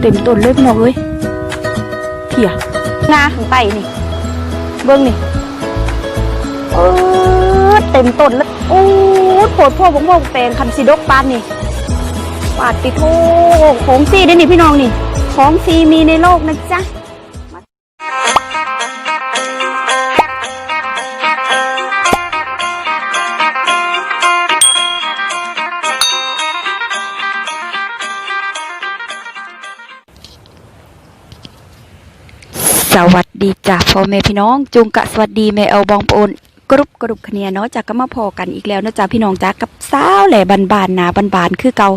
เต็มต้นเลยพี่น้องเอ้ยเพียงาข้างใต้นี่ เบิ้งนี่เออเต็มต้นแล้วโอ้ยปวดพ่อผมว่าแปลงคันซิดกปานนี่ปาดติโทของซีได้นี่พี่น้องนี่ ของซีมีในโลกนะจ๊ะ สวัสดีจ้ะพ่อแม่พี่น้องจุงกะสวัสดีแม่เอลบองปนกรุบกรุบคเนียเนาะจากก็มาพอกันอีกแล้วเนาะจ้ะพี่น้องจ้ากับสาวแหล่บานบานนาบานบานคือเก่า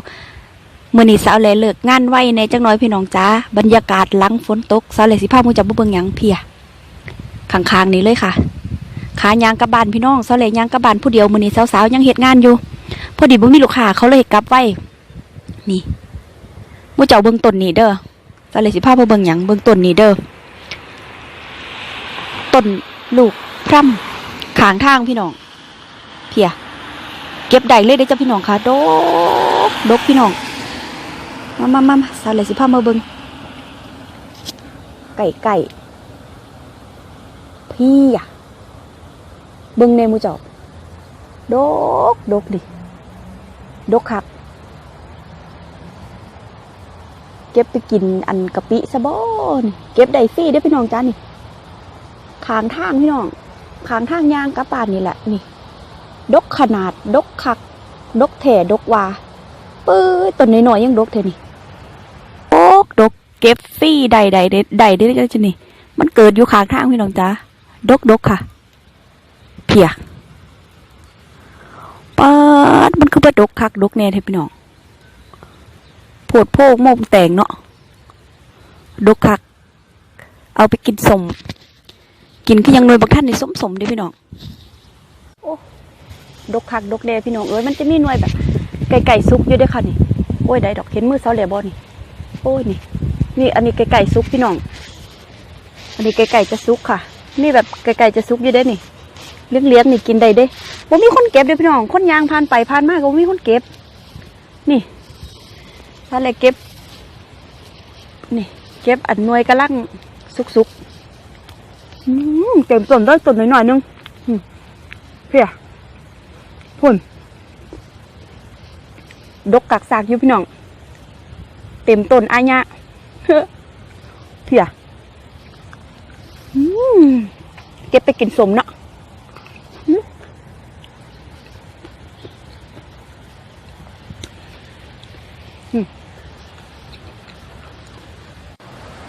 มื้อนี้สาวแหล่เลิกงานไว้ในจังน้อยพี่น้องจ้าบรรยากาศลังฝนตกสาวแหล่สิพามูจับบ่เบิงยังเพียข้างๆนี้เลยค่ะขายางกระบานพี่น้องสาวแหล่ยางกระบานผู้เดียวมื้อนี้สาวๆยังเฮ็ดงานอยู่ พอดีบ่มีลูกค้าเขาเลยกลับไว้นี่มูเจ้าเบิงต้นนี้เด้อสาวแหล่สิพาบ่เบิงยังเบิงต้นนี้เด้อ ต้นลูกพร่ำขางทางพี่น้องเพียเก็บได้เลยได้จ้ะพี่น้องค่ะดกดกพี่น้องมามามามาสาวเลยสิพามาเบิงไก่ไก่พี่อะเบิงในมูจอกดกดกดิดกคักเก็บไปกินอันกะปิซะบ่นเก็บได้ฟรีได้พี่น้องจ้านี่ ขางทางพี่น้องขางทางยางกระปานนี่แหละนี่ ดกขนาด ดกคัก ดกแถดกวาปื้อต้นน้อยๆยังดกเท่นี่ดกดกเก็บฟรี่ใดใดใดใดได้ได้จะนี่ มันเกิดอยู่ขางทางพี่น้องจ้าดกดกค่ะ เพียปัดมันคือว่าดกคักดกแน่เทพี่น้องโผดโพกโมกแต่งเนาะดกคัก เอาไปกินสม กินคือยังนวยบักท่านในสมสมด้อพี่น้องโอ้ดกคักดกแดพี่น้องเอ้ยมันจะมีหน่วยแบบไก่ไก่ซุกอยู่ด้วยค่ะนี่โอ้ยได้ดอกเห็นมือเสาเหลี่ยบอนี่โอ้ยนี่ นี่อันนี้ไก่ไก่ซุกพี่น้อง อันนี้ไก่ไก่จะซุกค่ะ นี่แบบไก่ไก่จะซุกอยู่เด้นี่เลี้ยงเลี้ยงๆนี่กินได้เด้บ่มีคนเก็บเด้อพี่น้องคนยางผ่านไปผ่านมาก็มีคนเก็บ นี่ถ้าอะไรเก็บ นี่ เก็บอันหน่วยกำลังซุกๆ เต็มต้นด้วยต้นหน่อยๆนึงเพียพุ่นดกกักสากอยู่พี่น้อง เต็มต้นอายะเพียอืมเก็บไปกินสมเนาะ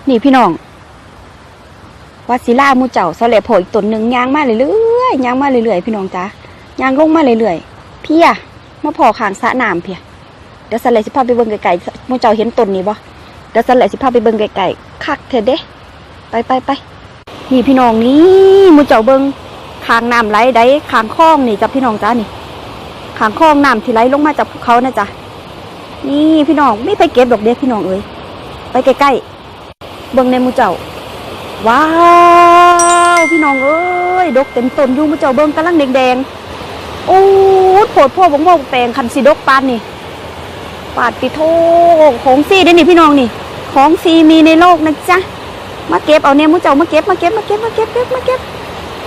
นี่พี่น้อง ว่าสิลามูเจ้าเสแลโผล่อีกตนหนึ่งยางมาเรื่อยๆยางมาเรื่อยๆพี่น้องจ้ายางลงมาเรื่อยๆเพียมาพอขางสะน้ำเพียเดี๋ยวสแลสิพาไปเบิ่งไกลๆมูเจ้าเห็นต้นนี้บ่เดี๋ยวสแลสิพาไปเบิ่งไกลๆคักเถิดเด้ไปไปไปนี่พี่น้องนี่มูเจ้าเบิ่งขางน้ำไหลได้ขางคลองนี่จ้ะพี่น้องจ้านี่ขางคลองน้ำที่ไหลลงมาจากภูเขานะจ้ะนี่พี่น้องไม่ไปเก็บดอกเด็กพี่น้องเอ้ยไปใกล้ๆเบิ่งในมูเจ้า ว้าว พี่น้องเอ้ย ดกเต็มต้นยู่มาเจ้าเบิ้งกำลังแดงๆโอ้ยโผดพ่อผมว่าแปลงคันสีดกปานนี่ปาดปิโทของซีได้นี่พี่น้องนี่ ของซีมีในโลกนะจ๊ะมาเก็บเอาเนี่ยมุเจ้ามาเก็บมาเก็บมาเก็บมาเก็บเก็บมาเก็บ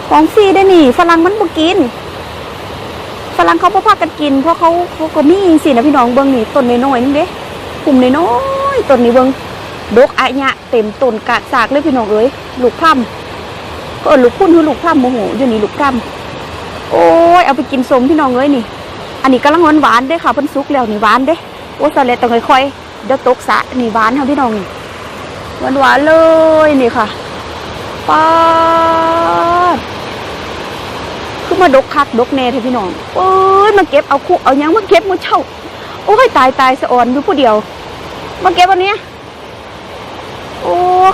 ของซีได้นี่ฝรั่งมันบ่กินฝรั่งเขาบ่พากันกิน เพราะเขาเขาก็มีสินะพี่น้องเบิ้งนี่ต้นน้อยๆนึงเด้กลุ่มน้อยๆต้นนี้เบิ้ง ดกอะยะเต็มต้นกาดสากเลยพี่น้องเอ้ยลูกพร่ำก็ลูกพุ่นคือลูกพร่ำโมโหอยู่นี่ลูกพร่ำโอ้ยเอาไปกินสมพี่น้องเอ้ยนี่ อันนี้กำลังหวานหวานๆเด้ค่ะเพิ่นสุกแล้วนี่หวานเด้โอ้สเลตต้องค่อยๆเดี๋ยวตกสะนี่หวานค่ะพี่น้องนี่หวานหวานเลยนี่ค่ะป้าดคือมาดกคักดกแน่เถอะพี่น้องโอ้ยมาเก็บเอาคุเอายังมาเก็บมาเช่าโอ้ยตายตายสะอ่อนอยู่ผู้เดียวมาเก็บอันนี้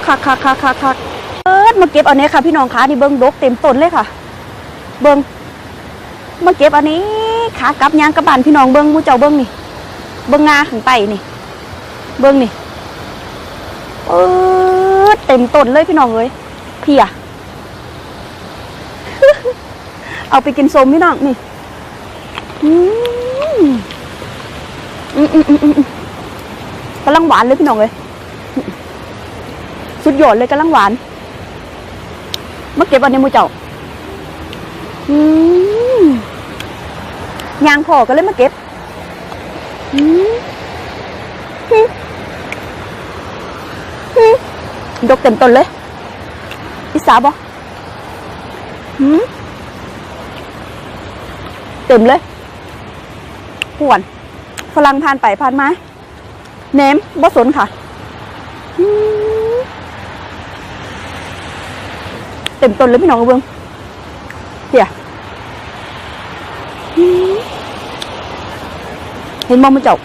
คักคักคักคักคักเอิดมาเก็บอันนี้ค่ะ พี่น้องคะนี่เบิ้งดกเต็มต้นเลยค่ะ เบิ้งมาเก็บอันนี้ขากลับยางกระบานพี่น้องเบิ้งมูเจ้าเบิ้งนี่ เบิ้งงาข้างใต้นี่ เบิ้งนี่เอิดเต็มต้นเลยพี่น้องเอ้ยเพียเอาไปกินสมพี่น้องนี่อืมอืมอืมอืมอืมกำลังหวานเลยพี่น้องเลย สุดยอดเลยกำลังหวานมาเก็บอันนี้มูเจ้าอืมยางพอก็เลยมาเก็บอืมฮึฮึดกเต็มต้นเลยอิสาบอหืมเต็มเลยหวนฝรั่งผ่านไปผ่านมาเนมบ่สนค่ะอืม เต็มต้นเลยพี่น้องเบื้องเดี๋ยวเห็นมองมันเจ้า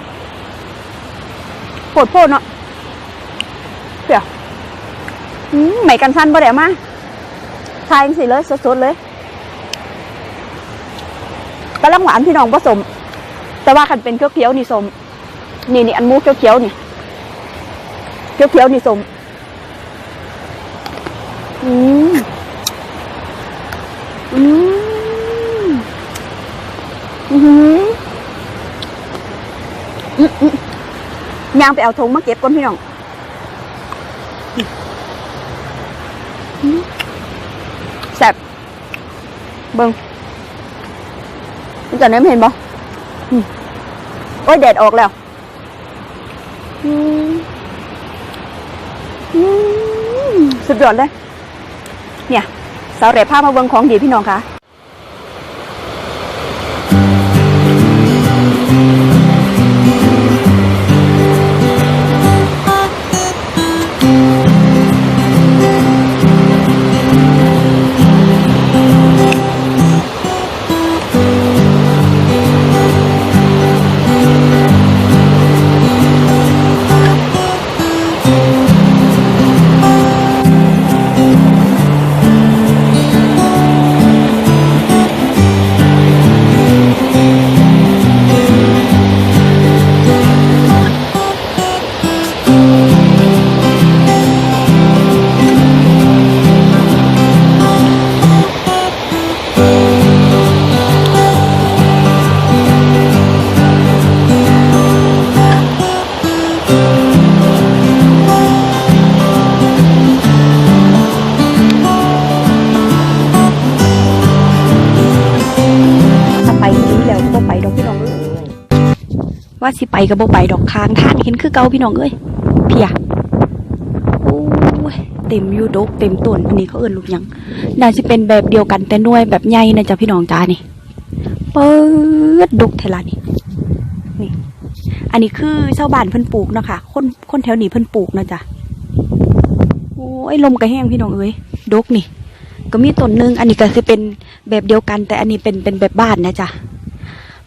ปวดโพดเนาะเดี๋ยวอืมไหมกันสั้นบ่ได้เอามาทายสิเลยสดๆเลยกำลังหวานพี่น้องผสม แต่ว่าคันเป็นเขียวๆนี่สม นี่นี่อันมูเขียวๆนี่ เขียวๆนี่สม อืมอืมอือหืออืมอืม ยางไปเอาธงมาเก็บก่อนพี่น้องแซ่บเบิ้งมันจะเน้มเห็นบ่โอ้ยแดดออกแล้วสุดยอดเลย เนี่ยสาวเรผ้ามาเบิงของดีพี่น้องคะ ว่าสิไปก็บ่ไปดอกทางท่างเห็นคือเก่าพี่น้องเอ้ยเพียโอ้ยเต็มอยู่ดกเต็มต้นอันนี้เขาเอิ้นลูกยังน่าสิเป็นแบบเดียวกันแต่น่วยแบบใหญ่นะจ๊ะพี่น้องจ้านี่เปิดดกเทละนี่นี่ อันนี้คือชาวบ้านเพิ่นปลูกเนาะค่ะคนคนแถวนี้เพิ่นปลูกเนาะจ๊ะโอ้ยลมกระแห้งพี่น้องเอ้ยดกนี่ ก็มีต้นหนึงอันนี้ก็คือเป็นแบบเดียวกัน แต่อันนี้เป็นเป็นแบบบ้านนะจ๊ะ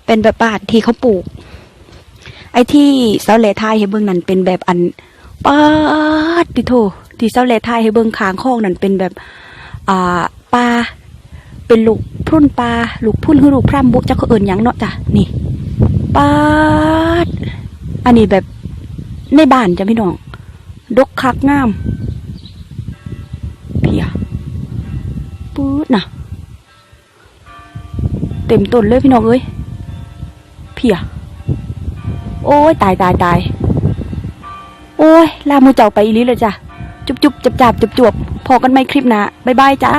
เป็นแบบบ้านที่เขาปลูก ไอ้ที่เสาเหลทายให้เบิ่งนั่นเป็นแบบอันป้าดติโทที่เสาเหลทายให้เบิ่งคางคองนั่นเป็นแบบอ่าปลาเป็นลูกพุ่นปลาลูกพุ่นคือลูกพร่ำบุกจักเขาเอิญยังเนาะจ้ะนี่ป้าดอันนี้แบบในบ้านจ้ะพี่น้อง ดกคักงามเพียปื๊ดนะเต็มต้นเลยพี่น้องเอ้ยเพีย โอ้ยตายตายตายโอ้ยลามูเจ้าไปอีลิเลยจ้ะ จุบจุบจับจับจุบจวบพอกันไหมคลิปนะบ๊ายบายจ้า